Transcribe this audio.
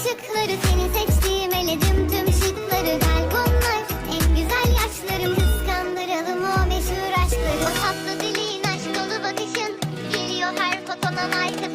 ışıkları Seni seçtiğim eledim tüm şıkları Gel bunlar en güzel yaşlarım Kıskandıralım o meşhur aşkları. O tatlı dilin aşk dolu bakışın Geliyor her fotona like